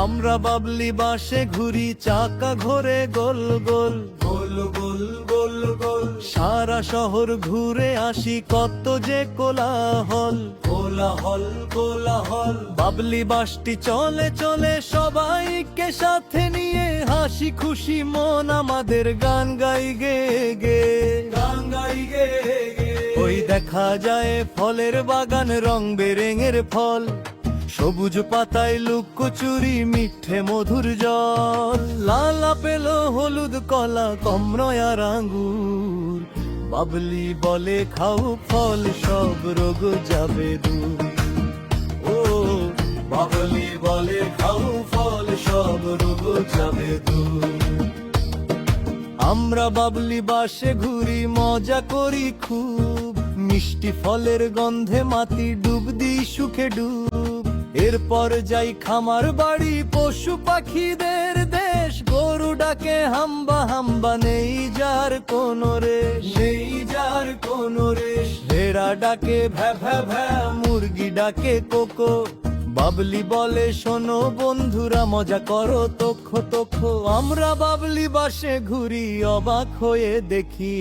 আমরা বাবলি বাসে ঘুরি চাকা ঘোরে গোল গোল। গোল গোল গোল গোল। সারা শহর ঘুরে আসি কত যে কোলাহল। কোলাহল কোলাহল। বাবলি বাসটি চলে চলে সবাইকে সাথে নিয়ে হাসি খুশি মন আমাদের গান গাই গে গে। গাঙ্গাই গে গে। ওই দেখা যায় ফলের বাগান রং বেরেঙের ফল। সবুজ পাতায় লুকোচুরি মিঠে মধুর জল। লাল পেল হলুদ কলা কমরয়ার আঙ্গুর। বাবলি বলে খাও, ফল সব রোগ যাবে দূর। ও, বাবলি বলে খাও, ফল সব রোগ যাবে দূর। আমরা বাবলি বাসে ঘুরি, মজা করি খুব। মিষ্টি ফলের গন্ধে মাটি ডুব দিই সুখে ডুব। এরপর যাই খামার বাড়ি, পশু পাখিদের দেশ। গরু ডাকে, হাম্বা হাম্বা, নেই যার কোন রেশ। নেই যার কোন রেশ। ভেড়া ডাকে, ভ্যা ভ্যা ভ্যা, মুরগি ডাকে, কোকো। বাবলি বলে, শোনো বন্ধুরা, মজা করো, তক্ষ তক্ষ। আমরা বাবলি বাসে ঘুরি, অবাক হয়ে দেখি।